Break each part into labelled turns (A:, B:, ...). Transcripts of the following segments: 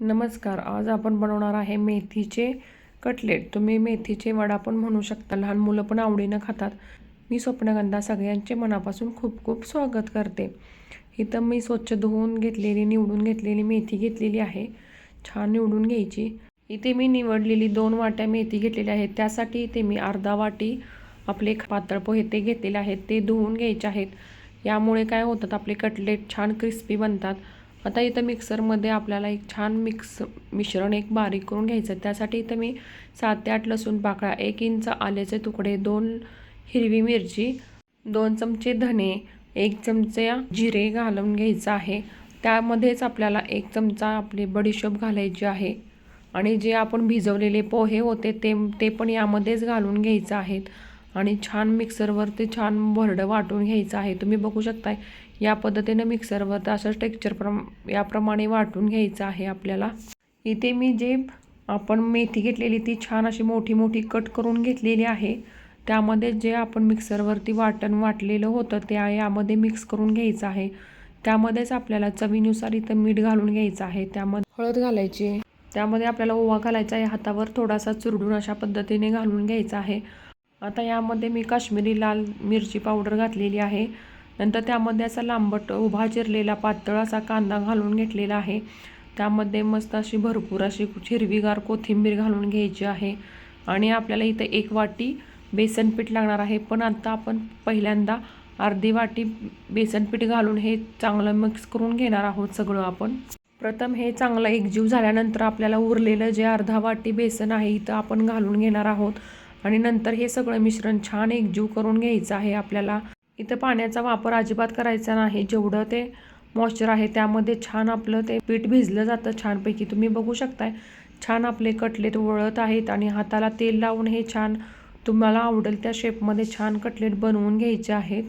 A: नमस्कार आज आपण बनवणार आहे मेथीचे कटलेट. तुम्ही मेथीचे वडा पण म्हणू शकता लहान मुलं पण आवडीनं खातात. मी स्वप्नगंधा सगळ्यांचे मनापासून खूप खूप स्वागत करते. इथं मी स्वच्छ धुवून घेतलेली निवडून घेतलेली मेथी घेतलेली आहे. छान निवडून घ्यायची. इथे मी निवडलेली दोन वाट्या मेथी घेतलेल्या आहेत. त्यासाठी इथे मी अर्धा वाटी आपले पातळ पोहे ते घेतलेले आहेत. ते धुवून घ्यायचे आहेत. यामुळे काय होतात आपले कटलेट छान क्रिस्पी बनतात. आता इथं मिक्सरमध्ये आपल्याला एक छान मिक्स मिश्रण एक बारीक करून घ्यायचं त्यासाठी इथं मी सात ते आठ लसूण पाकळ्या एक इंच आल्याचे तुकडे दोन हिरवी मिरची दोन चमचे धने एक चमचे जिरे घालून घ्यायचं आहे. त्यामध्येच आपल्याला एक चमचा आपली बडीशोप घालायची आहे. आणि जे आपण भिजवलेले पोहे होते ते ते पण यामध्येच घालून घ्यायचं आहेत. आणि छान मिक्सरवरती छान भरडं वाटून घ्यायचं आहे. तुम्ही बघू शकताय या पद्धतीनं मिक्सरवर असं टेक्स्चर प्रम याप्रमाणे वाटून घ्यायचं आहे आपल्याला. इथे मी जे आपण मेथी घेतलेली ती छान अशी मोठी मोठी कट करून घेतलेली आहे. त्यामध्ये जे आपण मिक्सरवरती वाटण वाटलेलं होतं ते यामध्ये मिक्स करून घ्यायचं आहे. त्यामध्येच आपल्याला चवीनुसार इथं मीठ घालून घ्यायचं आहे. त्यामध्ये हळद घालायची. त्यामध्ये आपल्याला ओवा घालायचा आहे. हातावर थोडासा चुरडून अशा पद्धतीने घालून घ्यायचा आहे. आता यामध्ये मी काश्मीरी लाल मिरची पावडर घातलेली आहे. नंतर त्यामध्ये असा लांबट उभा चिरलेला पातळ असा कांदा घालून घेतलेला आहे. त्यामध्ये मस्त अशी भरपूर अशी हिरवीगार कोथिंबीर घालून घ्यायची आहे. आणि आपल्याला इथं एक वाटी बेसन पीठ लागणार आहे. पण आता आपण पहिल्यांदा अर्धी वाटी बेसन पीठ घालून हे चांगलं मिक्स करून घेणार आहोत सगळं आपण. प्रथम हे चांगलं एकजीव झाल्यानंतर आपल्याला उरलेलं जे अर्धा वाटी बेसन आहे इथं आपण घालून घेणार आहोत. आणि नंतर हे सगळं मिश्रण छान एकजीव करून घ्यायचं आहे. आपल्याला इथं पाण्याचा वापर अजिबात करायचा नाही. जेवढं ते मॉइश्चर आहे त्यामध्ये छान आपलं ते पीठ भिजलं जातं छानपैकी. तुम्ही बघू शकताय छान आपले कटलेट वळत आहेत आणि हाताला तेल लावून हे छान तुम्हाला आवडेल त्या शेपमध्ये छान कटलेट बनवून घ्यायचे आहेत.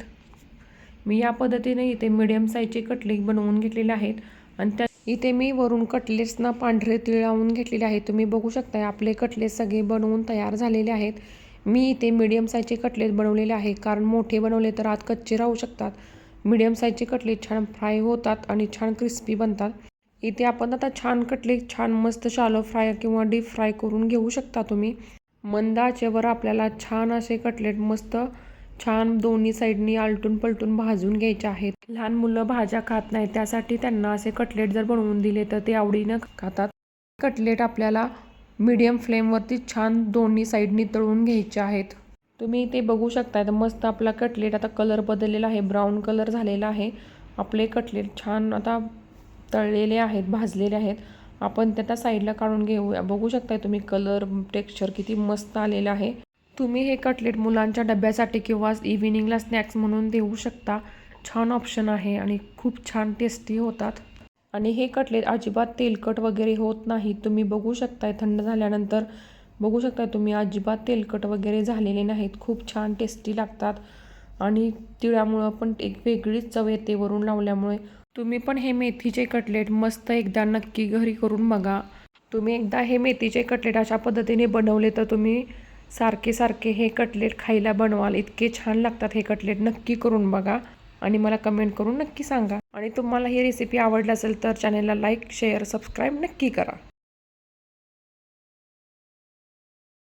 A: मी या पद्धतीने इथे मिडियम साईजचे कटलेट बनवून घेतलेले आहेत. आणि त्या इथे मी वरून कटलेट्सना पांढरे तीळ लावून घेतलेले आहेत. तुम्ही बघू शकताय आपले कटलेट सगळे बनवून तयार झालेले आहेत. मी इथे मीडियम साईजचे कटलेट बनवलेले आहे. कारण मोठे बनवले तर आत कच्चे राहू शकतात. मीडियम साईजचे कटलेट छान फ्राय होतात आणि छान क्रिस्पी बनतात. इथे आपण आता छान कटलेट छान मस्त शालो फ्राय किंवा डीप फ्राय करून घेऊ शकता तुम्ही. मंदाचेवर आपल्याला छान असे कटलेट मस्त छान दोन्ही साईडनी आलटून पलटून भाजून घ्यायचे आहेत. लहान मुलं भाज्या खात नाहीत त्यासाठी त्यांना असे कटलेट जर बनवून दिले तर ते आवडीनं खातात. कटलेट आपल्याला मीडियम फ्लेमवरती छान दोन्ही साईडनी तळून घ्यायचे आहेत. तुम्ही ते बघू शकता तर मस्त आपला कटलेट आता कलर बदललेला आहे ब्राऊन कलर झालेला आहे. आपले कटलेट छान आता तळलेले आहेत भाजलेले आहेत. आपण त्या साईडला काढून घेऊया. बघू शकताय तुम्ही कलर टेक्स्चर किती मस्त आलेलं आहे. तुम्ही हे कटलेट मुलांच्या डब्यासाठी किंवा इव्हिनिंगला स्नॅक्स म्हणून देऊ शकता. छान ऑप्शन आहे आणि खूप छान टेस्टी होतात. आणि हे कटलेट अजिबात तेलकट वगैरे होत नाही. तुम्ही बघू शकताय थंड झाल्यानंतर बघू शकताय तुम्ही अजिबात तेलकट वगैरे झालेले नाहीत. खूप छान टेस्टी लागतात. आणि तिळामुळं पण एक वेगळीच चव येते वरून लावल्यामुळे. तुम्ही पण हे मेथीचे कटलेट मस्त एकदा नक्की घरी करून बघा. तुम्ही एकदा हे मेथीचे कटलेट अशा पद्धतीने बनवले तर तुम्ही सारखे सारखे हे कटलेट खायला बनवाल. इतके छान लागतात हे कटलेट. नक्की करून बघा आणि मला कमेंट करून नक्की सांगा. आणि तुम्हाला ही रेसिपी आवडली असेल तर चॅनलला लाईक शेअर सबस्क्राईब नक्की करा.